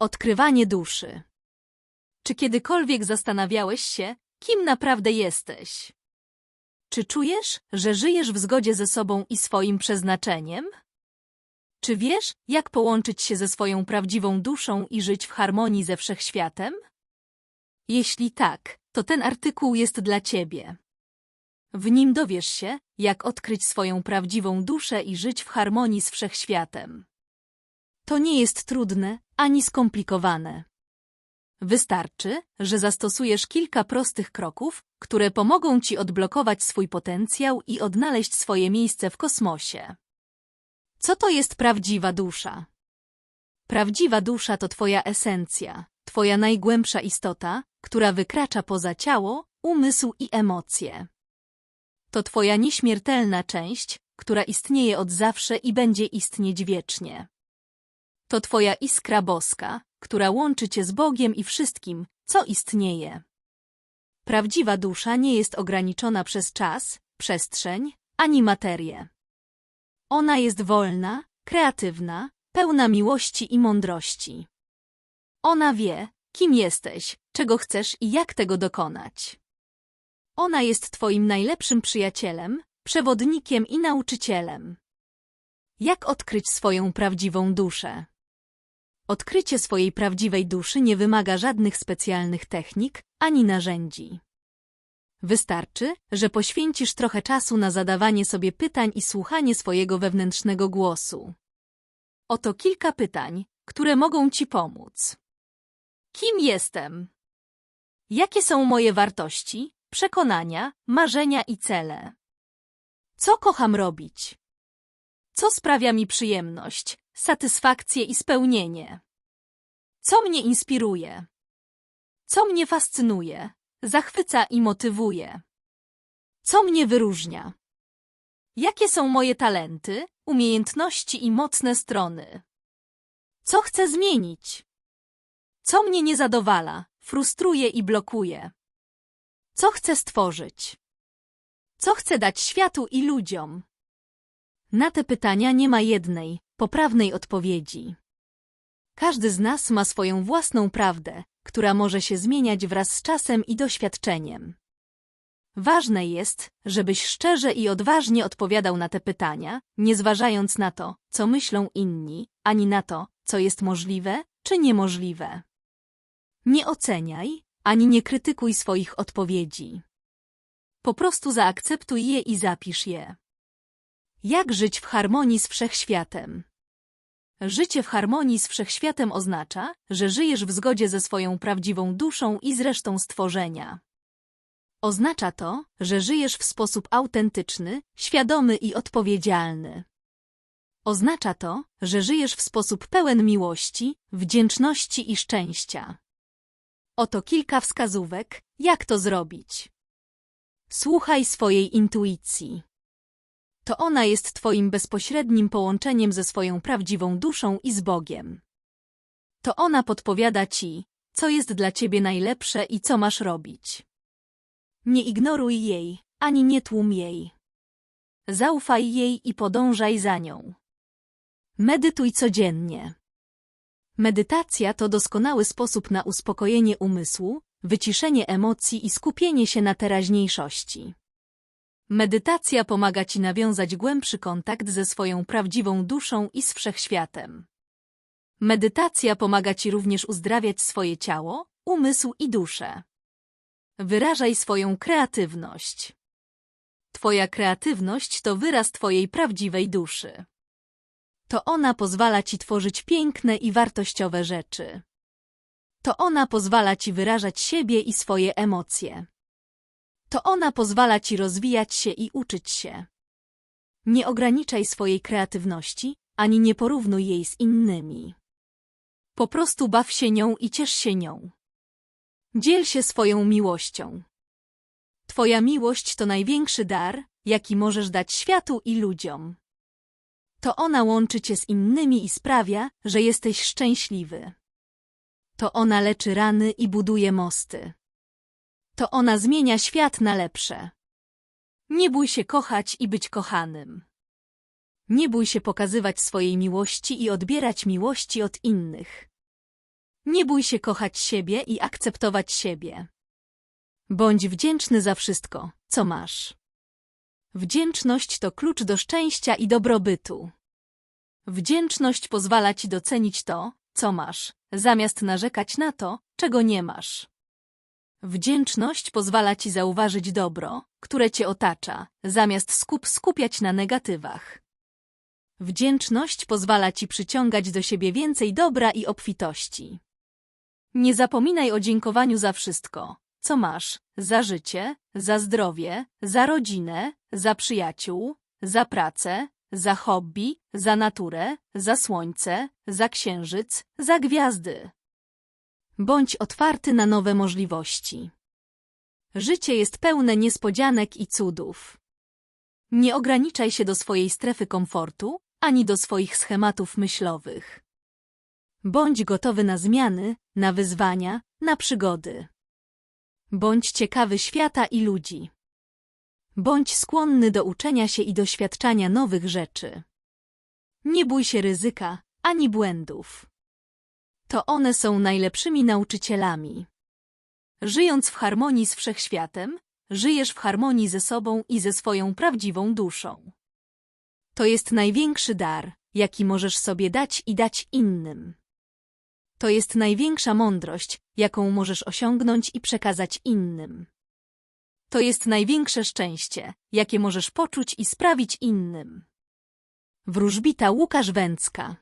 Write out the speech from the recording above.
Odkrywanie duszy. Czy kiedykolwiek zastanawiałeś się, kim naprawdę jesteś? Czy czujesz, że żyjesz w zgodzie ze sobą i swoim przeznaczeniem? Czy wiesz, jak połączyć się ze swoją prawdziwą duszą i żyć w harmonii ze wszechświatem? Jeśli tak, to ten artykuł jest dla ciebie. W nim dowiesz się, jak odkryć swoją prawdziwą duszę i żyć w harmonii z wszechświatem. To nie jest trudne ani skomplikowane. Wystarczy, że zastosujesz kilka prostych kroków, które pomogą ci odblokować swój potencjał i odnaleźć swoje miejsce w kosmosie. Co to jest prawdziwa dusza? Prawdziwa dusza to twoja esencja, twoja najgłębsza istota, która wykracza poza ciało, umysł i emocje. To twoja nieśmiertelna część, która istnieje od zawsze i będzie istnieć wiecznie. To twoja iskra boska, która łączy cię z Bogiem i wszystkim, co istnieje. Prawdziwa dusza nie jest ograniczona przez czas, przestrzeń, ani materię. Ona jest wolna, kreatywna, pełna miłości i mądrości. Ona wie, kim jesteś, czego chcesz i jak tego dokonać. Ona jest twoim najlepszym przyjacielem, przewodnikiem i nauczycielem. Jak odkryć swoją prawdziwą duszę? Odkrycie swojej prawdziwej duszy nie wymaga żadnych specjalnych technik ani narzędzi. Wystarczy, że poświęcisz trochę czasu na zadawanie sobie pytań i słuchanie swojego wewnętrznego głosu. Oto kilka pytań, które mogą ci pomóc. Kim jestem? Jakie są moje wartości, przekonania, marzenia i cele? Co kocham robić? Co sprawia mi przyjemność, satysfakcję i spełnienie? Co mnie inspiruje? Co mnie fascynuje, zachwyca i motywuje? Co mnie wyróżnia? Jakie są moje talenty, umiejętności i mocne strony? Co chcę zmienić? Co mnie nie zadowala, frustruje i blokuje? Co chcę stworzyć? Co chcę dać światu i ludziom? Na te pytania nie ma jednej, poprawnej odpowiedzi. Każdy z nas ma swoją własną prawdę, która może się zmieniać wraz z czasem i doświadczeniem. Ważne jest, żebyś szczerze i odważnie odpowiadał na te pytania, nie zważając na to, co myślą inni, ani na to, co jest możliwe czy niemożliwe. Nie oceniaj, ani nie krytykuj swoich odpowiedzi. Po prostu zaakceptuj je i zapisz je. Jak żyć w harmonii z wszechświatem? Życie w harmonii z wszechświatem oznacza, że żyjesz w zgodzie ze swoją prawdziwą duszą i z resztą stworzenia. Oznacza to, że żyjesz w sposób autentyczny, świadomy i odpowiedzialny. Oznacza to, że żyjesz w sposób pełen miłości, wdzięczności i szczęścia. Oto kilka wskazówek, jak to zrobić. Słuchaj swojej intuicji. To ona jest Twoim bezpośrednim połączeniem ze swoją prawdziwą duszą i z Bogiem. To ona podpowiada Ci, co jest dla Ciebie najlepsze i co masz robić. Nie ignoruj jej, ani nie tłum jej. Zaufaj jej i podążaj za nią. Medytuj codziennie. Medytacja to doskonały sposób na uspokojenie umysłu, wyciszenie emocji i skupienie się na teraźniejszości. Medytacja pomaga Ci nawiązać głębszy kontakt ze swoją prawdziwą duszą i z wszechświatem. Medytacja pomaga Ci również uzdrawiać swoje ciało, umysł i duszę. Wyrażaj swoją kreatywność. Twoja kreatywność to wyraz Twojej prawdziwej duszy. To ona pozwala Ci tworzyć piękne i wartościowe rzeczy. To ona pozwala Ci wyrażać siebie i swoje emocje. To ona pozwala Ci rozwijać się i uczyć się. Nie ograniczaj swojej kreatywności, ani nie porównuj jej z innymi. Po prostu baw się nią i ciesz się nią. Dziel się swoją miłością. Twoja miłość to największy dar, jaki możesz dać światu i ludziom. To ona łączy cię z innymi i sprawia, że jesteś szczęśliwy. To ona leczy rany i buduje mosty. To ona zmienia świat na lepsze. Nie bój się kochać i być kochanym. Nie bój się pokazywać swojej miłości i odbierać miłości od innych. Nie bój się kochać siebie i akceptować siebie. Bądź wdzięczny za wszystko, co masz. Wdzięczność to klucz do szczęścia i dobrobytu. Wdzięczność pozwala ci docenić to, co masz, zamiast narzekać na to, czego nie masz. Wdzięczność pozwala ci zauważyć dobro, które cię otacza, zamiast skup skupiać na negatywach. Wdzięczność pozwala ci przyciągać do siebie więcej dobra i obfitości. Nie zapominaj o dziękowaniu za wszystko, co masz, za życie, za zdrowie, za rodzinę, za przyjaciół, za pracę, za hobby, za naturę, za słońce, za księżyc, za gwiazdy. Bądź otwarty na nowe możliwości. Życie jest pełne niespodzianek i cudów. Nie ograniczaj się do swojej strefy komfortu, ani do swoich schematów myślowych. Bądź gotowy na zmiany, na wyzwania, na przygody. Bądź ciekawy świata i ludzi. Bądź skłonny do uczenia się i doświadczania nowych rzeczy. Nie bój się ryzyka, ani błędów. To one są najlepszymi nauczycielami. Żyjąc w harmonii z wszechświatem, żyjesz w harmonii ze sobą i ze swoją prawdziwą duszą. To jest największy dar, jaki możesz sobie dać i dać innym. To jest największa mądrość, jaką możesz osiągnąć i przekazać innym. To jest największe szczęście, jakie możesz poczuć i sprawić innym. Wróżbita Łukasz Węcka